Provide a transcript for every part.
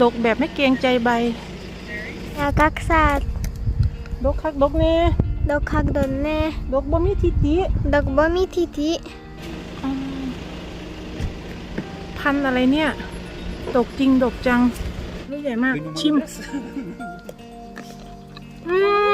ดกแบบไม่เกรงใจใบยากักสัตว์ดกคักดกแน่ดอกคักดนแน่ดกบ่มีทิติดอกบ่มีทิทิอืมพันธุ์อะไรเนี่ย ดกจริงดกจังลูกใหญ่มาก Mais nous, ชิม on laisse. อืม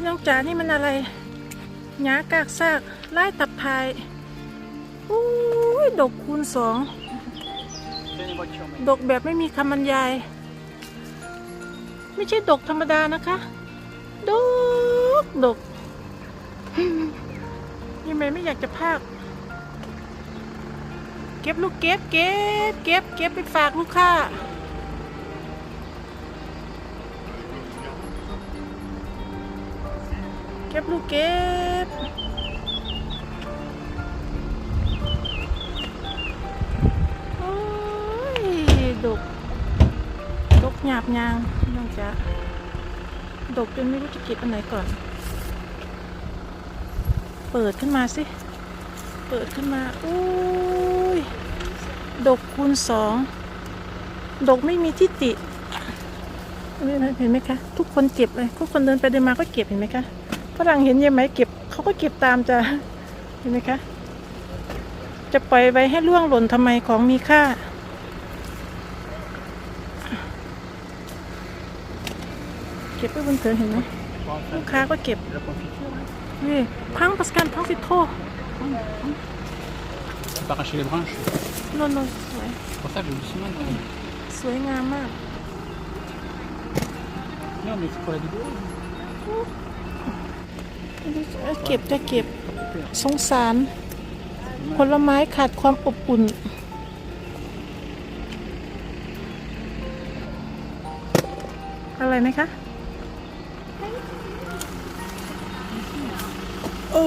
พี่น้องจ๋านี่มันอะไรหญ้ากากซากไล่ตับพายอุ้ยดกคูณสองดกแบบไม่มีคำบรรยาย ไม่ใช่ดกธรรมดานะคะ ดก ดกยังไงไม่อยากจะพากเก็บลูกเก็บเก็บเก็บเก็บไปฝากลูกค้า เก็บลูกเก็บโอ้ยดกดกหยาบยางน้องจ๊ะดกจนไม่รู้จะเก็บอันไหนก่อน เปิดขึ้นมาสิ เปิดขึ้นมาอุ้ยดกคูณสองดกไม่มีที่ติเห็นไหมคะ ทุกคนเก็บเลย ทุกคนเดินไปเดินมาก็เก็บเห็นไหมคะ ฝรั่งเห็นยายไหมเก็บเขาก็เก็บตามจ้ะเห็นไหมคะ จะปล่อยไว้ให้ล่วงหล่นทำไมของมีค่า เก็บไว้บนเถินเห็นไหม Pas en train ลูกค้าก็เก็บ de la confiture. hein. นี่พังปัสกันพังสิโท Tu peux arracher les branches. นนนสวย C'est pour ça que je doucement. Non, สวยงามมาก mais c'est pour la vidéo. เก็บจะเก็บสงสาร ผลไม้ขาดความอบอุ่น อะไรไหมคะ โอ้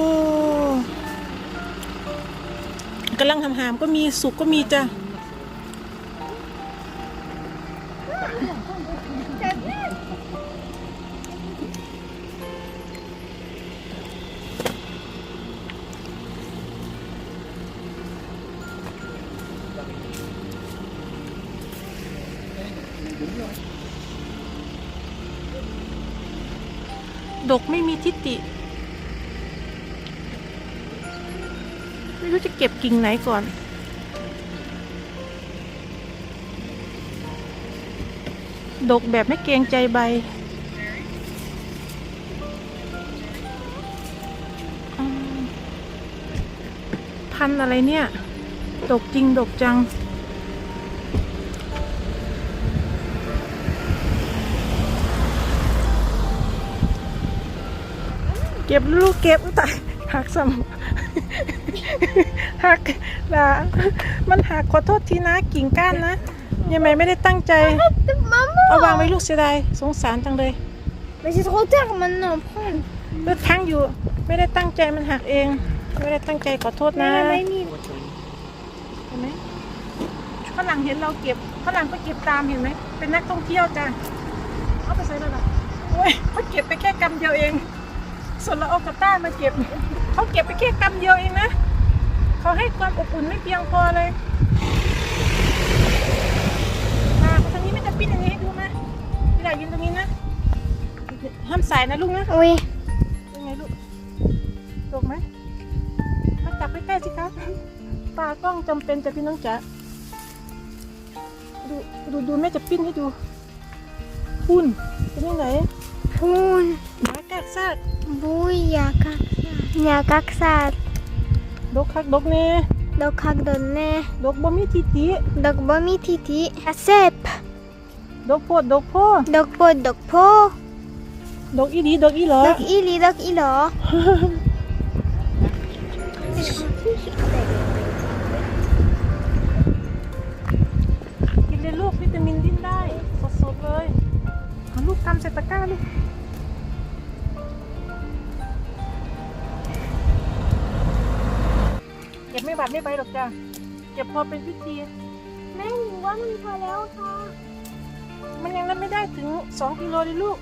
กำลังทำหามก็มีสุกก็มีจ้ะ ดกไม่มีทิฏฐิไม่รู้จะเก็บกิ่งไหนก่อน ดกแบบไม่เกรงใจใบพันอะไรเนี่ย ดกจริง ดกจัง เก็บลูกเก็บอุ๊ยตายหักซ้ำหักลามันหักขอโทษทีนะกิ่งก้านนะยังไงไม่ได้ตั้งใจ Maman เอาวางไว้ลูกเสียดายสงสารจังเลย Mais c'est trop tard maintenant, prends เลือดค้างอยู่ ไม่ได้ตั้งใจมันหักเอง ไม่ได้ตั้งใจขอโทษนะ Mais la mamie เห็นไหมฝรั่งเห็นเราเก็บฝรั่งก็เก็บตามเห็นไหมเป็นนักท่องเที่ยวจ้ะเอาไปใส่แล้วล่ะโอ้ยเขาเก็บไปแค่กำเดียวเอง ส่วนเราเอากระต้ามาเก็บเขาเก็บไปแค่กำเดียวเองนะเขาให้ความอบอุ่นไม่เพียงพอเลยมาตรงนี้ไม่จะปิ้นอันนี้ให้ดูนะพี่ดายืนตรงนี้นะห้ามสายนะลูกนะ Oui. เป็นไงลูกถูกไหมมาจับใกล้ๆสิครับตากล้องจำเป็นจะพี่น้องจ๋าดูดูดูแม่จะปิ้นให้ดูพุ่นเป็นยังไง Poun. หมากาก บุ้ยอยากกักอยากกักสัตว์ดกคักดกแน่ดกคักดนแน่ดกบ่มีทิติดกบ่มีทิติอาเซบดกโพดดกโพดกโพดดกโพดกอีดีดกอีหลอดกอีลีดกอีหลอกินเลยลูกวิตามินดิ้นได้สดๆเลยเอาลูกกำใส่ตะกร้าลูกาดไม่ใบหรอกจ้ะเก็บพอเป็นพิธี แม่หนูว่ามันพอแล้วค่ะ มันยังนั้นไม่ได้ถึงสองกิโลเลยลูก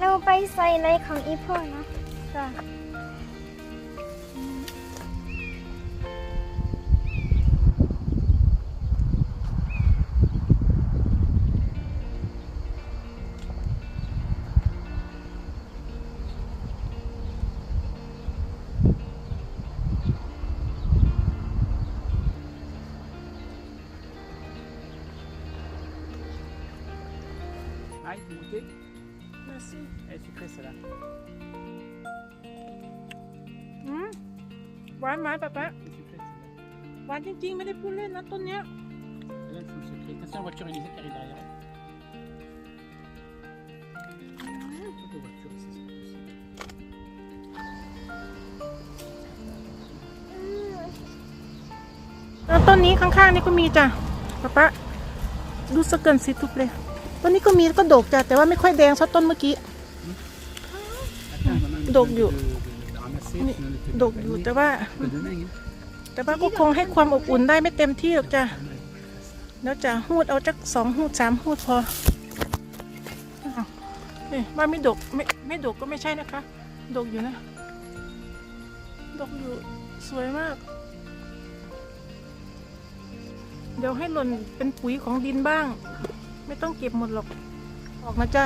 เราไปใส่ในของอีพ่อนะจ้ะ Ah, il faut goûter. มาสิ Elle est sucrée celle-là. อืมหวานไหมป๊าป๊า Elle est sucrée celle-là. หวานจริงๆไม่ได้พูดเล่นนะต้นเนี้ย Et là, il faut le sucré. Attention, la voiture Elisa qui arrive derrière. Toutes les voitures ici, c'est pas possible. แล้วต้นนี้ข้างๆนี่ก็มีจ้ะป๊าป๊าดูสกเกินสิทุกเลย ต้นนี้ก็มีก็ดกจ้ะแต่ว่าไม่ค่อยแดงเท่าต้นเมื่อกี้ Attends, on a Donc, besoin du- de, de, de ramasser, Mais- sinon elle était ดกอยู่แต่ว่า แต่ว่าก็คงให้ความอบอุ่นได้ไม่เต็มที่หรอกจ้ะแล้วจะหูดเอาจักสองหูดสามหูดพอนี่ว่าไม่ดกไม่ไม่ดกก็ไม่ใช่นะคะ ดกอยู่นะ ดกอยู่สวยมาก เดี๋ยวให้หล่นเป็นปุ๋ยของดินบ้าง ไม่ต้องเก็บหมดหรอก ออกมาจ้า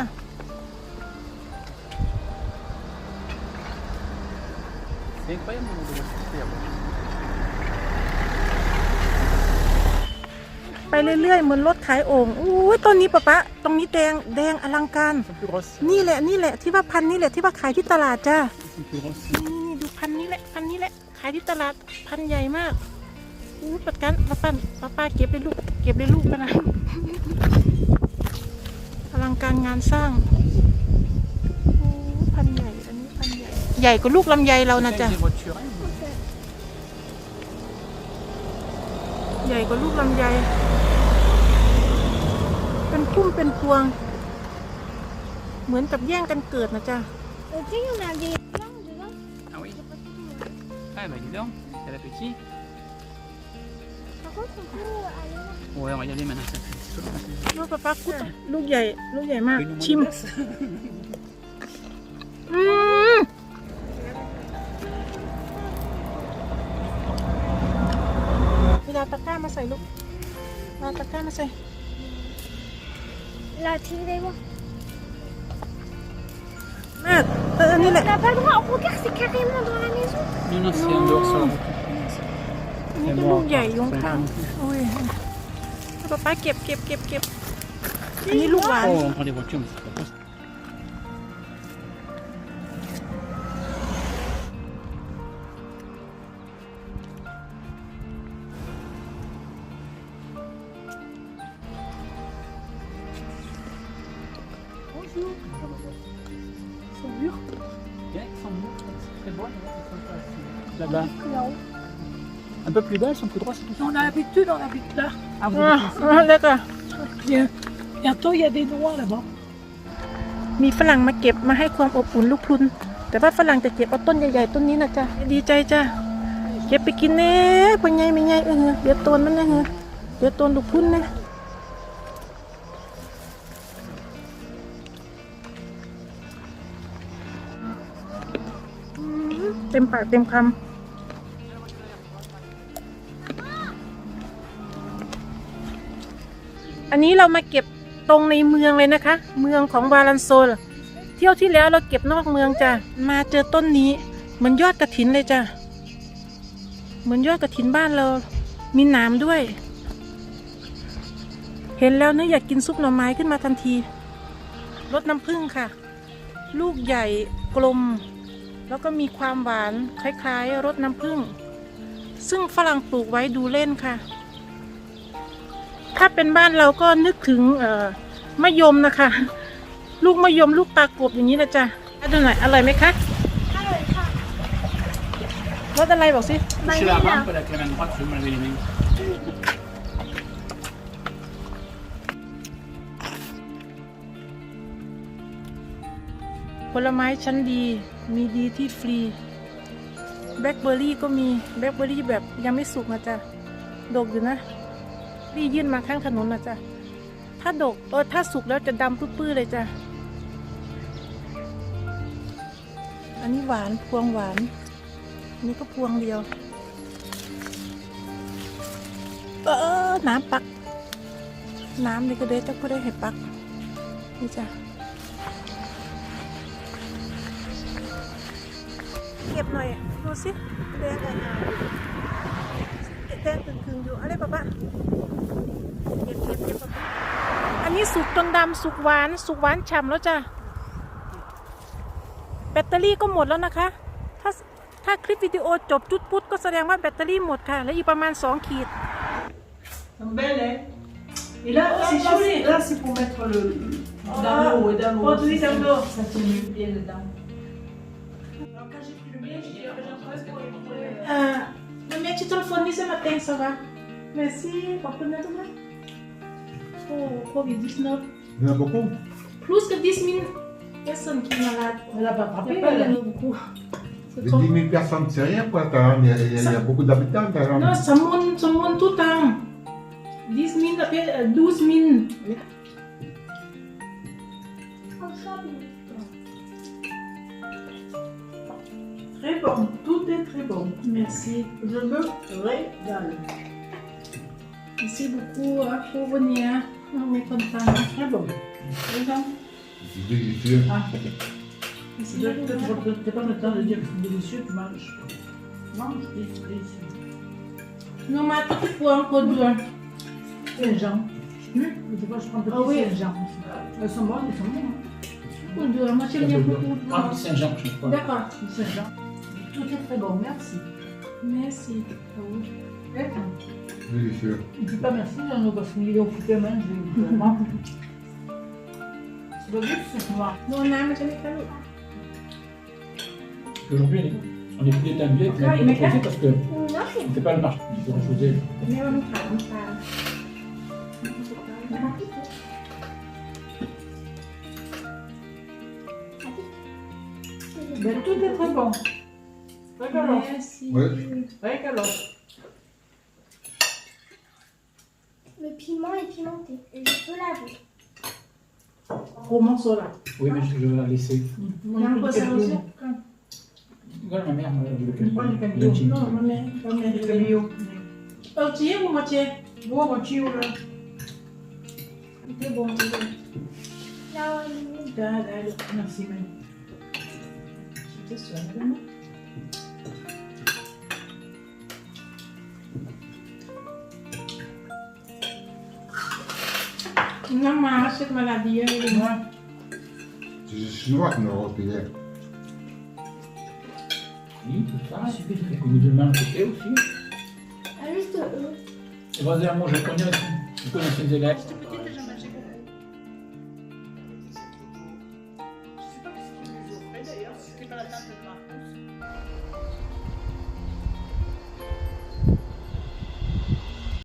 C'est incroyable le nombre de voitures qu'il y a. ไปเรื่อยๆ เหมือนรถขายโอ่งอู้ยต้นนี้ปะปะ ตรงนี้แดงแดงอลังการ นี่แหละนี่แหละที่ว่าพันนี่แหละที่ว่าขายที่ตลาดจ้านี่นี่ดูพันนี้แหละพันนี้แหละ ขายที่ตลาดพันใหญ่มากอู้ปัดกันป้าป้าป้าป้าเก็บเลยลูก เก็บเลยลูกกันนะ การงานสร้างอู้พันธุ์ใหญ่อันนี้พันธุ์ใหญ่ ใหญ่กว่าลูกลำไยเรานะ Avec จ๊ะ des voitures. hein. ใหญ่กว่าลูกลำไย เป็นพุ่มเป็นพวง เหมือนกับแย่งกันเกิดนะจ๊ะ Et puis, on a des plants dedans. Ah oui Ah bah dis donc, t'as l'appétit โอ้ยอะ Ой, ได้ไหมนะลูกปลาปักกุดลูกใหญ่ ลูกใหญ่มาก ชิม อืมเวลาตะก้ามาใส่ลูกเวลาตะก้ามาใส่ลาทีได้ปะมากเออนี่แหละ อันนี้ก็ลูกใหญ่อยข้างๆอุ้ยป้าป้าเก็บเก็บเก็บเก็บอันนี้ลูกหวาน Oh, on prend des voitures, mais c'est pas possible. Bonjour. Ils sont mûrs. Bien, ils sont mûrs. C'est très bon. Ils sont pas assis. Là-bas. Un peu plus bas, elles sont plus droits. c'est tout. On a l'habitude, on habite là. Ah, vous อะ avez อะแล้วก็ Puis, euh, bientôt, il y a des noix là-bas. มีฝรั่งมาเก็บมาให้ความอบอุ่นลูกพลุน แต่ว่าฝรั่งจะเก็บเอาต้นใหญ่ๆต้นนี้นะจ๊ะ ดีใจจ้ะ เก็บไปกินเน่ปัญญไม่ไงเออเดี๋ยวต้นมันนะเออเดี๋ยวต้นลูกพลุนนะอืมเต็มปากเต็มคำ อันนี้เรามาเก็บตรงในเมืองเลยนะคะ เมืองของบาลันโซล เที่ยวที่แล้วเราเก็บนอกเมืองจ้ะ มาเจอต้นนี้ เหมือนยอดกระถินเลยจ้ะ เหมือนยอดกระถินบ้านเรา มีหนามด้วย เห็นแล้วนึกอยากกินซุปหน่อไม้ขึ้นมาทันทีรสน้ำผึ้งค่ะ ลูกใหญ่กลม แล้วก็มีความหวานคล้ายๆรสน้ำผึ้งซึ่งฝรั่งปลูกไว้ดูเล่นค่ะ ถ้าเป็นบ้านเราก็นึกถึงเอ่อมะยมนะคะ ลูกมะยมลูกตากบอย่างนี้นะจ๊ะอะดูหน่อยอร่อยไหมคะรสอะไรบอกสิ Touchez la rampe avec la main droite, je vais me laver les mains. ผลไม้ชั้นดีมีดีที่ฟรีแบล็คเบอร์รี่ก็มีแบล็คเบอร์รี่แบบยังไม่สุกนะจ๊ะดกอยู่นะ พี่ยื่นมาข้างถนนนะจ๊ะ ถ้าดกเออถ้าสุกแล้วจะดำปื้อๆเลยจ้ะ อันนี้หวานพวงหวาน อันนี้ก็พวงเดียว เออน้ำปัก น้ำนี่ก็เด้จะก็ได้ให้ปัก นี่จ้ะเก็บหน่อยดูสิแดงอะแดงตึงๆอยู่อะไรปะปะเก็บเก็บเก็บปะปะอันนี้ สุกจนดำสุกหวาน สุกหวานฉ่ำแล้วจ้ะ แบตเตอรี่ก็หมดแล้วนะคะ ถ้าถ้าคลิปวิดีโอจบจุดพุดก็แสดงว่าแบตเตอรี่หมดค่ะ แล้วอีกประมาณ 2 ขีด Sont belles, hein Et là, c'est joli. Là, c'est pour mettre le dans l'eau et dans l'eau. Oh, oui, dans l'eau. Ça tient mieux bien dedans. Alors, quand j'ai pris le bien, j'ai dit, ah, j'en presse pour les pour les- อ่ามันมีชิตลฟอนนี่ใช่ ไหมเต็งสวะเมซี่ขอบคุณนะทุกท่านโอ้โควิด19 Il y en a beaucoup. plus que 10 000 personnes qui sont malades Elle a pas il frappé, n'y a pas elle. de beaucoup C'est Les comme- 10 000 personnes, c'est rien, quoi. T'as- Il y, a- il y a- il y a beaucoup d'habitants, par exemple. non ça monte ça monte tout le temps 10 000 après euh, 12 000 En shopping. Très bon. Tout est très bon. merci Je me régale. merci beaucoup hein, pour venir on est content Très bon. C'est délicieux. Ah, merci je beaucoup. ne pas le temps de dire que c'est délicieux, tu manges. Mange, c'est délicieux. non mais tout est pour encore deux Saint-Jean. Hum, Des fois, je prends petit Ah oui. Saint-Jean. Elles sont bonnes, elles sont bonnes. Pour deux moi j'aime bien beaucoup Ah, Saint-Jean, je sais pas. d'accord Du Saint-Jean. Tout est très bon, merci. merci Attends. Délicieux. Ne dis pas merci, j'en ai parce qu'il est occupé maintenant, je vais vraiment. C'est pas juste, c'est noir. โดนน้ำมันจะไม่เข้าลูก Aujourd'hui, on est plus détendu avec Ah, la il met proposé parce que Non, c'est on fait pas le marché. Il faut refuser. แม่ว่ามันขาดมันขาด Mais tout est très bon. Régalos. Merci. Ouais. Régalos. Le piment est pimenté. Et je peux l'avouer. Gros morceau là. Oui, mais je je vais la laisser. Moi, Non, j'ai pas pris ça le aussi. cabillaud. Voilà, ma mère, euh, le Moi, le le cabillaud. gin. Non, ma mère, ma mère. Le cabillaud. Entier ou moitié Bon, moitié ou là. C'est bon, c'est bon. Là, on Da, da, da. Merci, Mel. C'était ça, vraiment. Non, mais cette maladie, elle est Moi, C'est les Chinois qui nous ont repéré. Oui, tout ça. Ah, super. Les musulmans à côté aussi. Ah, juste eux.